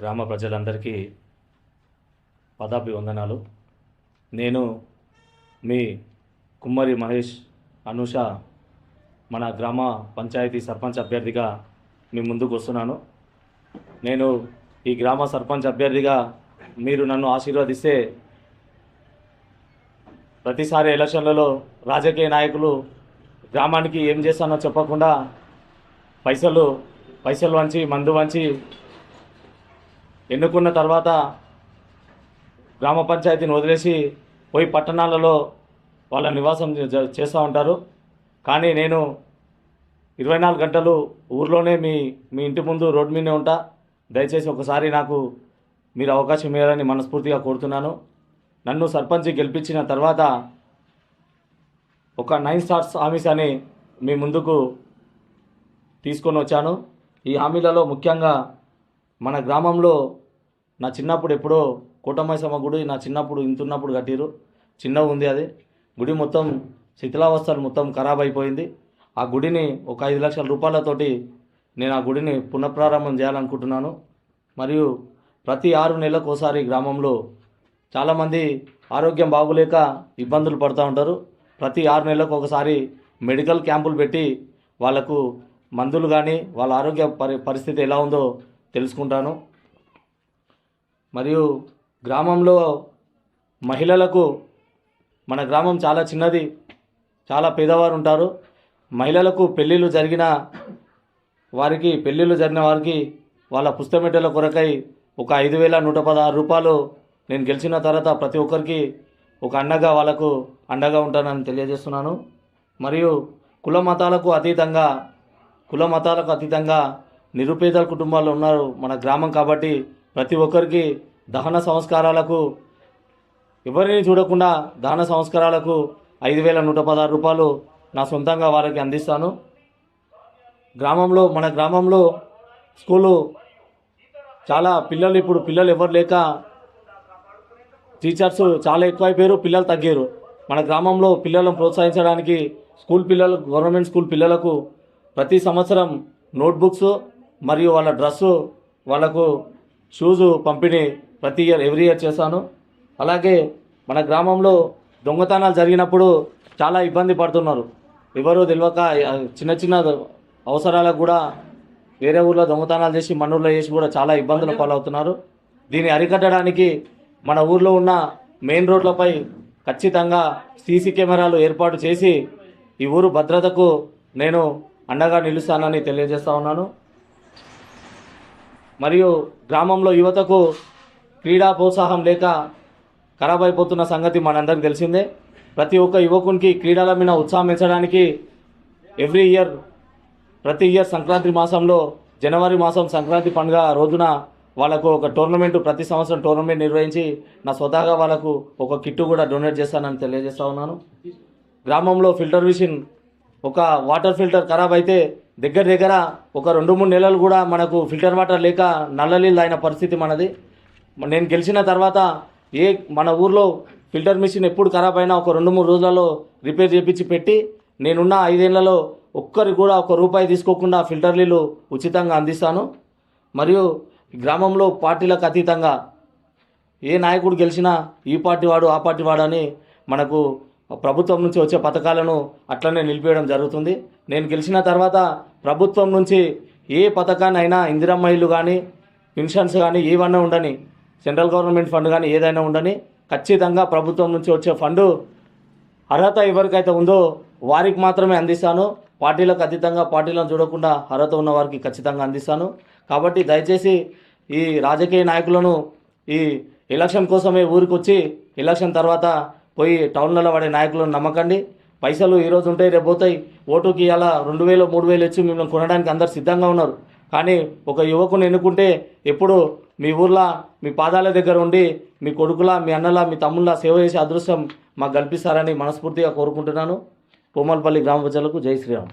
గ్రామ ప్రజలందరికీ పదాభివందనాలు. నేను మీ కుమ్మరి మహేష్ అనూష మన గ్రామ పంచాయతీ సర్పంచ్ అభ్యర్థిగా మీ ముందుకు వస్తున్నాను. నేను ఈ గ్రామ సర్పంచ్ అభ్యర్థిగా మీరు నన్ను ఆశీర్వదిస్తే ప్రతిసారి ఎలక్షన్లలో రాజకీయ నాయకులు గ్రామానికి ఏం చేస్తానో చెప్పకుండా పైసలు పైసలు వంచి మందు వంచి ఎన్నుకున్న తర్వాత గ్రామ పంచాయతీని వదిలేసి పోయి పట్టణాలలో వాళ్ళ నివాసం చేస్తూ ఉంటారు. కానీ నేను ఇరవై నాలుగు గంటలు ఊర్లోనే మీ మీ ఇంటి ముందు రోడ్డు మీదనే ఉంటా. దయచేసి ఒకసారి నాకు మీరు అవకాశం ఇవ్వాలని మనస్ఫూర్తిగా కోరుతున్నాను. నన్ను సర్పంచ్ గెలిపించిన తర్వాత ఒక నైన్ స్టార్స్ హామీస్ అని మీ ముందుకు తీసుకొని వచ్చాను. ఈ హామీలలో ముఖ్యంగా మన గ్రామంలో నా చిన్నప్పుడు ఎప్పుడో కూటమైసమ్మ గుడి నా చిన్నప్పుడు ఇంతున్నప్పుడు కట్టిరు చిన్నగా ఉంది అది. గుడి మొత్తం శిథిలావస్థలు మొత్తం ఖరాబ్ అయిపోయింది. ఆ గుడిని ఒక ఐదు లక్షల రూపాయలతోటి నేను ఆ గుడిని పునఃప్రారంభం చేయాలనుకుంటున్నాను. మరియు ప్రతి ఆరు నెలలకు ఒకసారి గ్రామంలో చాలామంది ఆరోగ్యం బాగులేక ఇబ్బందులు పడుతూ ఉంటారు. ప్రతి ఆరు నెలలకు ఒకసారి మెడికల్ క్యాంపులు పెట్టి వాళ్ళకు మందులు కానీ వాళ్ళ ఆరోగ్య పరి పరిస్థితి ఎలా ఉందో తెలుసుకుంటాను. మరియు గ్రామంలో మహిళలకు మన గ్రామం చాలా చిన్నది చాలా పేదవారు ఉంటారు. మహిళలకు పెళ్ళిళ్ళు జరిగిన వారికి పెళ్ళిళ్ళు జరిగిన వారికి వాళ్ళ పుస్తమెట్టల కొరకై ఒక ఐదు వేల నూట పదహారు రూపాయలు నేను గెలిచిన తర్వాత ప్రతి ఒక్కరికి ఒక అండగా వాళ్ళకు అండగా ఉంటానని తెలియజేస్తున్నాను. మరియు కుల మతాలకు అతీతంగా కుల మతాలకు అతీతంగా నిరుపేదల కుటుంబాలు ఉన్నారు మన గ్రామం కాబట్టి ప్రతి ఒక్కరికి దహన సంస్కారాలకు ఎవరిని చూడకుండా దహన సంస్కారాలకు ఐదు వేల నూట పదహారు రూపాయలు నా సొంతంగా వారికి అందిస్తాను. గ్రామంలో మన గ్రామంలో స్కూలు చాలా పిల్లలు ఇప్పుడు పిల్లలు ఎవరు లేక టీచర్స్ చాలా ఎక్కువైపోయారు పిల్లలు తగ్గారు. మన గ్రామంలో పిల్లలను ప్రోత్సహించడానికి స్కూల్ పిల్లలు గవర్నమెంట్ స్కూల్ పిల్లలకు ప్రతి సంవత్సరం నోట్బుక్స్ మరియు వాళ్ళ డ్రెస్సు వాళ్ళకు షూజు పంపిణీ ప్రతి ఇయర్ ఎవ్రీ ఇయర్ చేశాను. అలాగే మన గ్రామంలో దొంగతనాలు జరిగినప్పుడు చాలా ఇబ్బంది పడుతున్నారు. ఎవరో తెలియక చిన్న చిన్న అవసరాలకు కూడా వేరే ఊర్లో దొంగతనాలు చేసి మన ఊర్లో చేసి కూడా చాలా ఇబ్బందులు పాలవుతున్నారు. దీన్ని అరికట్టడానికి మన ఊర్లో ఉన్న మెయిన్ రోడ్లపై ఖచ్చితంగా సీసీ కెమెరాలు ఏర్పాటు చేసి ఈ ఊరు భద్రతకు నేను అండగా నిలుస్తానని తెలియజేస్తా ఉన్నాను. మరియు గ్రామంలో యువతకు క్రీడా ప్రోత్సాహం లేక ఖరాబ్ అయిపోతున్న సంగతి మనందరికీ తెలిసిందే. ప్రతి ఒక్క యువకునికి క్రీడల మీద ఉత్సాహం పెంచడానికి ఎవ్రీ ఇయర్ ప్రతి ఇయర్ సంక్రాంతి మాసంలో జనవరి మాసం సంక్రాంతి పండుగ రోజున వాళ్ళకు ఒక టోర్నమెంట్ ప్రతి సంవత్సరం టోర్నమెంట్ నిర్వహించి నా స్వతహాగా వాళ్ళకు ఒక కిట్టు కూడా డొనేట్ చేస్తానని తెలియజేస్తా ఉన్నాను. గ్రామంలో ఫిల్టర్ మిషన్ ఒక వాటర్ ఫిల్టర్ ఖరాబ్ అయితే దగ్గర దగ్గర ఒక రెండు మూడు నెలలు కూడా మనకు ఫిల్టర్ వాటర్ లేక నల్ల నీళ్ళు అయిన పరిస్థితి మనది. నేను గెలిచిన తర్వాత ఏ మన ఊర్లో ఫిల్టర్ మిషన్ ఎప్పుడు ఖరాబ్ అయినా ఒక రెండు మూడు రోజులలో రిపేర్ చేపించి పెట్టి నేనున్న ఐదేళ్ళలో ఒక్కరికి కూడా ఒక రూపాయి తీసుకోకుండా ఫిల్టర్ నీళ్ళు ఉచితంగా అందిస్తాను. మరియు గ్రామంలో పార్టీలకు అతీతంగా ఏ నాయకుడు గెలిచినా ఈ పార్టీ వాడు ఆ పార్టీ వాడు అని మనకు ప్రభుత్వం నుంచి వచ్చే పథకాలను అట్లనే నిలిపేయడం జరుగుతుంది. నేను గెలిచిన తర్వాత ప్రభుత్వం నుంచి ఏ పథకాన్ని అయినా ఇందిరమ్మ ఇల్లు కానీ పెన్షన్స్ కానీ ఏవన్నా ఉండని సెంట్రల్ గవర్నమెంట్ ఫండ్ కానీ ఏదైనా ఉండని ఖచ్చితంగా ప్రభుత్వం నుంచి వచ్చే ఫండు అర్హత ఎవరికైతే ఉందో వారికి మాత్రమే అందిస్తాను. పార్టీలకు అతీతంగా పార్టీలను చూడకుండా అర్హత ఉన్న వారికి ఖచ్చితంగా అందిస్తాను. కాబట్టి దయచేసి ఈ రాజకీయ నాయకులను ఈ ఎలక్షన్ కోసమే ఊరికి వచ్చి ఎలక్షన్ తర్వాత పోయి టౌన్లలో పడే నాయకులను నమ్మకండి. పైసలు ఈరోజు ఉంటాయి రేపు పోతాయి. ఓటుకి అలా రెండు వేలు మూడు వేలు ఇచ్చి మిమ్మల్ని కొనడానికి అందరు సిద్ధంగా ఉన్నారు. కానీ ఒక యువకుని ఎన్నుకుంటే ఎప్పుడు మీ ఊర్లో మీ పాదాల దగ్గర ఉండి మీ కొడుకులా మీ అన్నలా మీ తమ్ముళ్ళ సేవ చేసే అదృష్టం మాకు కల్పిస్తారని మనస్ఫూర్తిగా కోరుకుంటున్నాను. కోమల్పల్లి గ్రామ ప్రజలకు జై శ్రీరామ్.